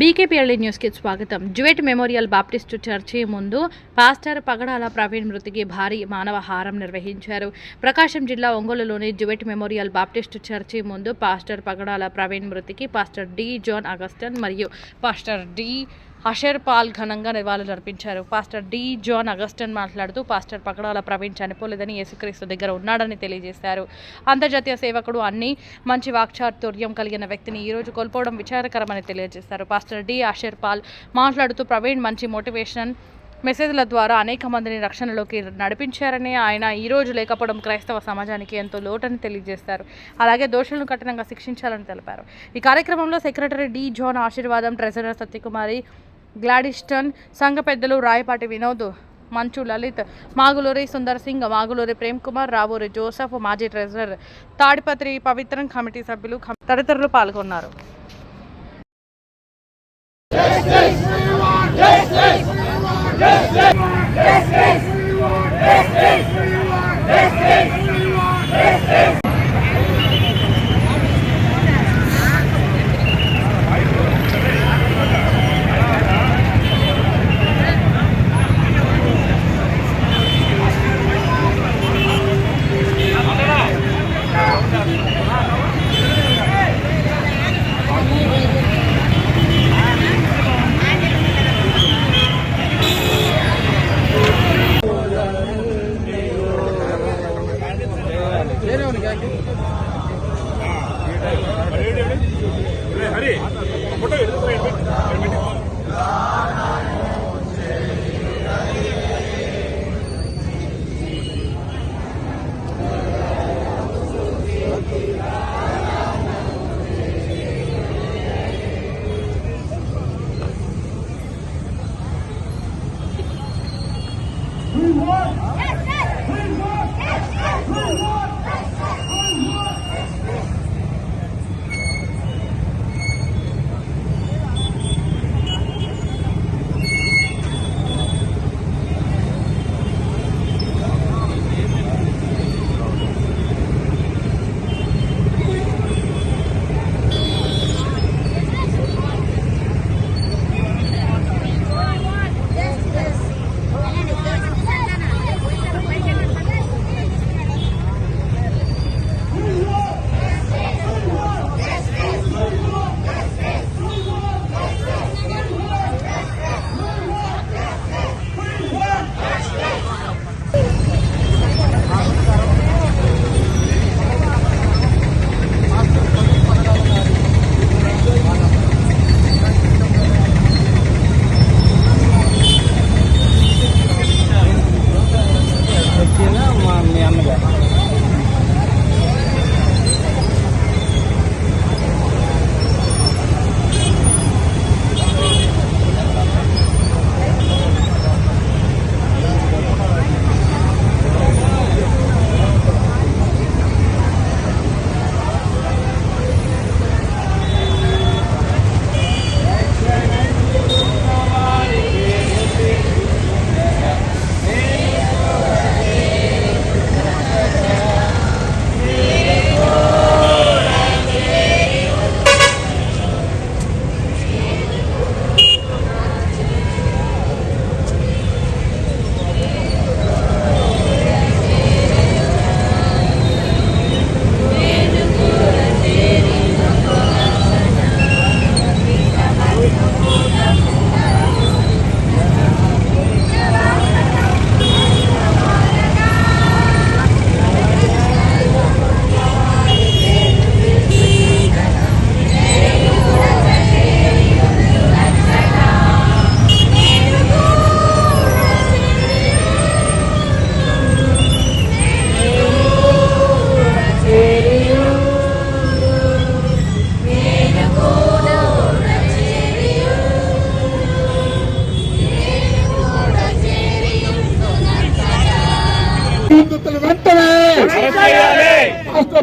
బీకేపీఎల్ఈ న్యూస్కి స్వాగతం. Jewett memorial baptist church ముందు పాస్టర్ పగడాల ప్రవీణ్ మృతికి భారీ మానవ హారం నిర్వహించారు. ప్రకాశం జిల్లా ఒంగోలులోని జువెట్ మెమోరియల్ బాప్టిస్టు చర్చి ముందు పాస్టర్ పగడాల ప్రవీణ్ మృతికి పాస్టర్ డి జాన్ అగస్టన్ మరియు పాస్టర్ డి హషర్ పాల్ ఘనంగా నివాళులర్పించారు పాస్టర్ డి జాన్ అగస్టన్ మాట్లాడుతూ పాస్టర్ పకడాల ప్రవీణ్ చనిపోలేదని యేసుక్రీస్తు దగ్గర ఉన్నాడని తెలియజేశారు. అంతర్జాతీయ సేవకుడు అన్ని మంచి వాక్చాతుర్యం కలిగిన వ్యక్తిని ఈరోజు కోల్పోవడం విచారకరమని తెలియజేశారు. పాస్టర్ డి హషర్ పాల్ మాట్లాడుతూ ప్రవీణ్ మంచి మోటివేషన్ మెసేజ్ల ద్వారా అనేక మందిని రక్షణలోకి నడిపించారని ఆయన ఈ రోజు లేకపోవడం క్రైస్తవ సమాజానికి ఎంతో లోటని తెలియజేస్తారు. అలాగే దోషులను కఠినంగా శిక్షించాలని తెలిపారు. ఈ కార్యక్రమంలో secretary D John Aseervadam treasurer Satyakumari Gladstone సంఘ పెద్దలు రాయపాటి వినోద్ మంచు లలిత్ మాగులూరి సుందర్ సింగ్ మాగులూరి ప్రేమ్ కుమార్ రావూరి జోసఫ్ మాజీ ట్రెజరర్ తాడిపత్రి పవిత్రం కమిటీ సభ్యులు తదితరులు పాల్గొన్నారు వచ్చిన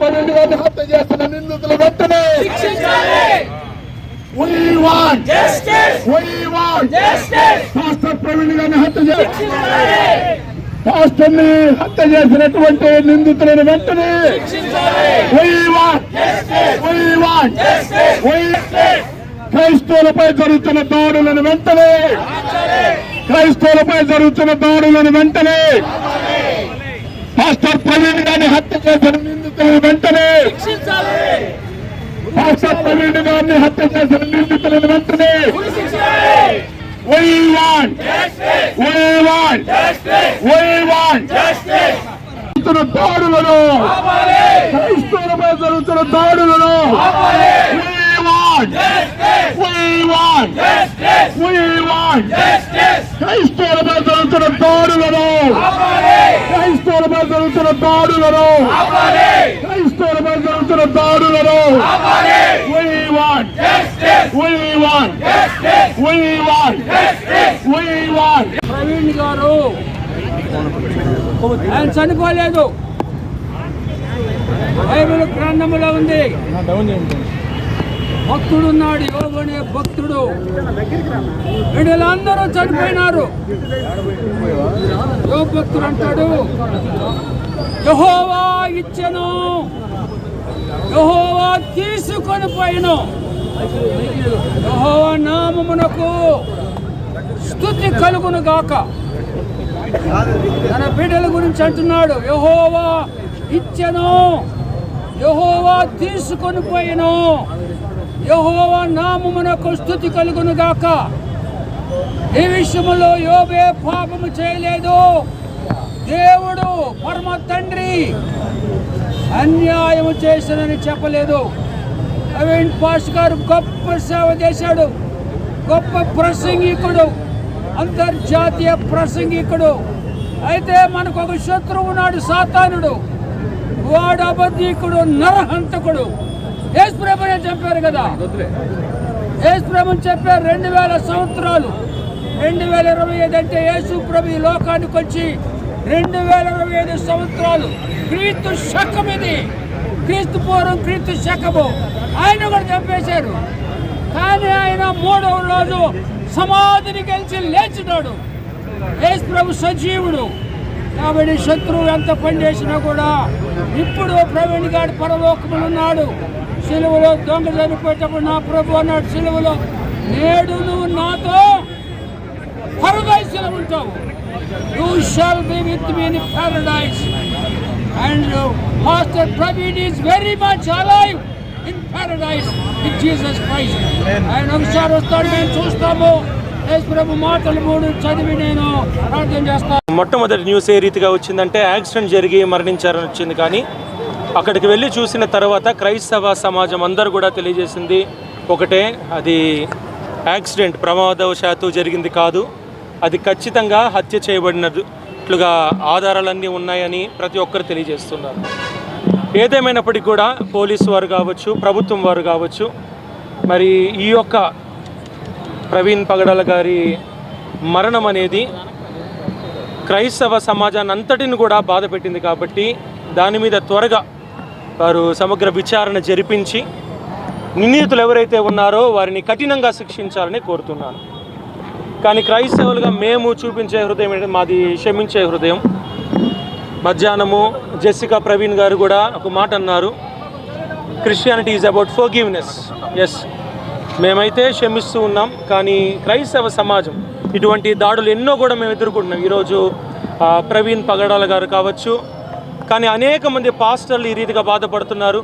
పన్నెండు గారిని హత్య చేస్తున్న నిందితులు వెంటనే. రాష్ట్ర ప్రవీణ్ గారిని హత్య చేసి రాష్ట్రాన్ని హత్య చేసినటువంటి నిందితులను వెంటనే. క్రైస్తవులపై జరుగుతున్న దాడులను వెంటనే. క్రైస్తవులపై జరుగుతున్న దాడులను వెంటనే. పాస్టర్ ప్రవీణ్ గారిని చేసిన నిందితులను వెంటనే పాస్టర్ ప్రవీణ్ గారిని హత్య చేసిన నిందితులను వెంటనే We want, we want, we want జరుగుతున్న దాడులను క్రైస్తవులపై జరుగుతున్న దాడులను క్రైస్తవులపై జరుగుతున్న దాడులను జరుగుతున్న దాడులను క్రైస్తవులపై జరుగుతున్న దాడులను We want, we want, we want, we want Praveen గారు. ఆయన చనిపోలేదు. బైబిల్ గ్రంథములో ఉంది. భక్తుడున్నాడు యోగునే భక్తుడు. వీళ్ళందరూ చనిపోయినారు. యో భక్తుడు అంటాడు యహోవా ఇచ్చను. యహోవా తీసుకొని పోయిను. యహోవా నామమునకు స్థుతి కలుగును గాక. తన బిడ్డల గురించి అంటున్నాడు యహోవా ఇచ్చను. యహోవా తీసుకొని పోయిను. యహోవా నామమునకు స్థుతి కలుగును గాక. ఈ విషయంలో యోబే పాపము చేయలేదు. దేవుడు పరమ తండ్రి అన్యాయము చేశానని చెప్పలేదు. ప్రవీణ్ పాష్ గారు గొప్ప సేవ చేశాడు. గొప్ప ప్రసంగికుడు. అంతర్జాతీయ ప్రసంగికుడు. అయితే మనకు ఒక శత్రువు ఉన్నాడు సాతానుడు. వాడు అబద్ధీకుడు నరహంతకుడు. యేసుప్రభునే చెప్పారు కదా. యేసుప్రభుని చెప్పారు రెండు వేల సంవత్సరాలు రెండు వేల ఇరవై ఐదు అంటే యేసు ప్రభు ఈ లోకానికి వచ్చి రెండు వేల ఇరవై ఐదు సంవత్సరాలు క్రీస్తు శకం ఇది. క్రీస్తు పూర్వం క్రీస్తు శకము. ఆయన కూడా చంపేశారు. కానీ ఆయన మూడవ రోజు సమాధిని గెలిచి లేచినాడు. యేసు ప్రభు సజీవుడు. కాబట్టి శత్రువు ఎంత పనిచేసినా కూడా ఇప్పుడు ప్రవీణ్ గారు పరలోకములు ఉన్నాడు. సిలువలో దొంగ చనిపోయేటప్పుడు నా ప్రభు అన్నాడు సిలువలో నేడు నువ్వు నాతో పరదైసులో ఉంటావు you shall be with me in and master Praveen is very much alive in paradise with Jesus Christ ఆయన ఒకసారి వస్తాడు మేము చూస్తాము. యేసు ప్రభు మాటలు మూడు చదివి నేను ప్రార్థన చేస్తాను. మొట్టమొదటి న్యూస్ ఏ రీతిగా వచ్చిందంటే యాక్సిడెంట్ జరిగి మరణించారని వచ్చింది కానీ అక్కడికి వెళ్ళి చూసిన తర్వాత క్రైస్తవ సమాజం అందరూ కూడా తెలియజేసింది ఒకటే అది యాక్సిడెంట్ ప్రమాదవశాత్తు జరిగింది కాదు. అది ఖచ్చితంగా హత్య చేయబడినట్లుగా ఆధారాలన్నీ ఉన్నాయని ప్రతి ఒక్కరు తెలియజేస్తున్నారు. ఏదేమైనప్పటికీ కూడా పోలీసు వారు కావచ్చు ప్రభుత్వం వారు కావచ్చు మరి ఈ యొక్క ప్రవీణ్ పగడాల గారి మరణం అనేది క్రైస్తవ సమాజాన్ని అంతటిని కూడా బాధ పెట్టింది కాబట్టి దాని మీద త్వరగా వారు సమగ్ర విచారణ జరిపించి నిందితులు ఎవరైతే ఉన్నారో వారిని కఠినంగా శిక్షించాలని కోరుతున్నాను. కానీ క్రైస్తవులుగా మేము చూపించే హృదయం ఏంటంటే మాది క్షమించే హృదయం. మధ్యాహ్నము జెస్సికా ప్రవీణ్ గారు కూడా ఒక మాట అన్నారు. Christianity is about forgiveness yes మేమైతే క్షమిస్తూ ఉన్నాం కానీ క్రైస్తవ సమాజం ఇటువంటి దాడులు ఎన్నో కూడా మేము ఎదుర్కొంటున్నాం. ఈరోజు ప్రవీణ్ పగడాల గారు కావచ్చు కానీ అనేక మంది పాస్టర్లు ఈ రీతిగా బాధపడుతున్నారు.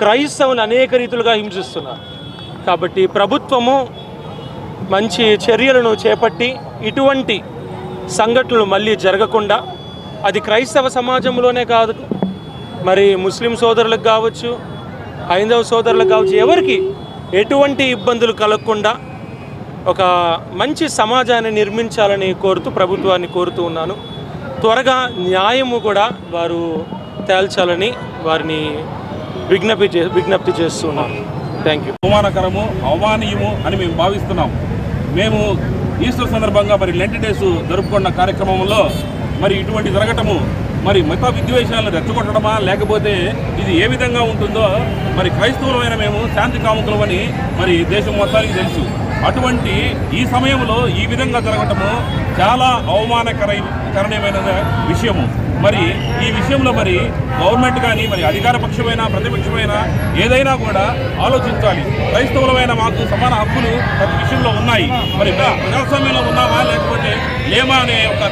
క్రైస్తవులు అనేక రీతులుగా హింసిస్తున్నారు. కాబట్టి ప్రభుత్వము మంచి చర్యలను చేపట్టి ఇటువంటి సంఘటనలు మళ్ళీ జరగకుండా అది క్రైస్తవ సమాజంలోనే కాదు మరి ముస్లిం సోదరులకు కావచ్చు హైందవ సోదరులకు కావచ్చు ఎవరికి ఎటువంటి ఇబ్బందులు కలగకుండా ఒక మంచి సమాజాన్ని నిర్మించాలని కోరుతూ ప్రభుత్వాన్ని కోరుతూ ఉన్నాను. త్వరగా న్యాయము కూడా వారు తేల్చాలని వారిని విజ్ఞప్తి చే విజ్ఞప్తి చేస్తున్నాం. థ్యాంక్ యూ అవమానకరము అవమానీయము అని మేము భావిస్తున్నాం. మేము ఈస్టర్ సందర్భంగా మరి లెంట్ డేస్ జరుపుకున్న కార్యక్రమంలో మరి ఇటువంటి జరగటము మరి మత విద్వేషాలను రెచ్చగొట్టడమా లేకపోతే ఇది ఏ విధంగా ఉంటుందో మరి క్రైస్తవులమైన మేము శాంతి కాముకులమని మరి దేశం మొత్తానికి తెలుసు. అటువంటి ఈ సమయంలో ఈ విధంగా జరగటము చాలా అవమానకరమైన విషయము. మరి ఈ విషయంలో మరి గవర్నమెంట్ కానీ మరి అధికార పక్షమైన ప్రతిపక్షమైన ఏదైనా కూడా ఆలోచించాలి. క్రైస్తవులమైన మాకు సమాన హక్కులు ప్రతి విషయంలో ఉన్నాయి. మరి ప్రజాస్వామ్యంలో ఉన్నామా లేకపోతే లేమా అనే ఒక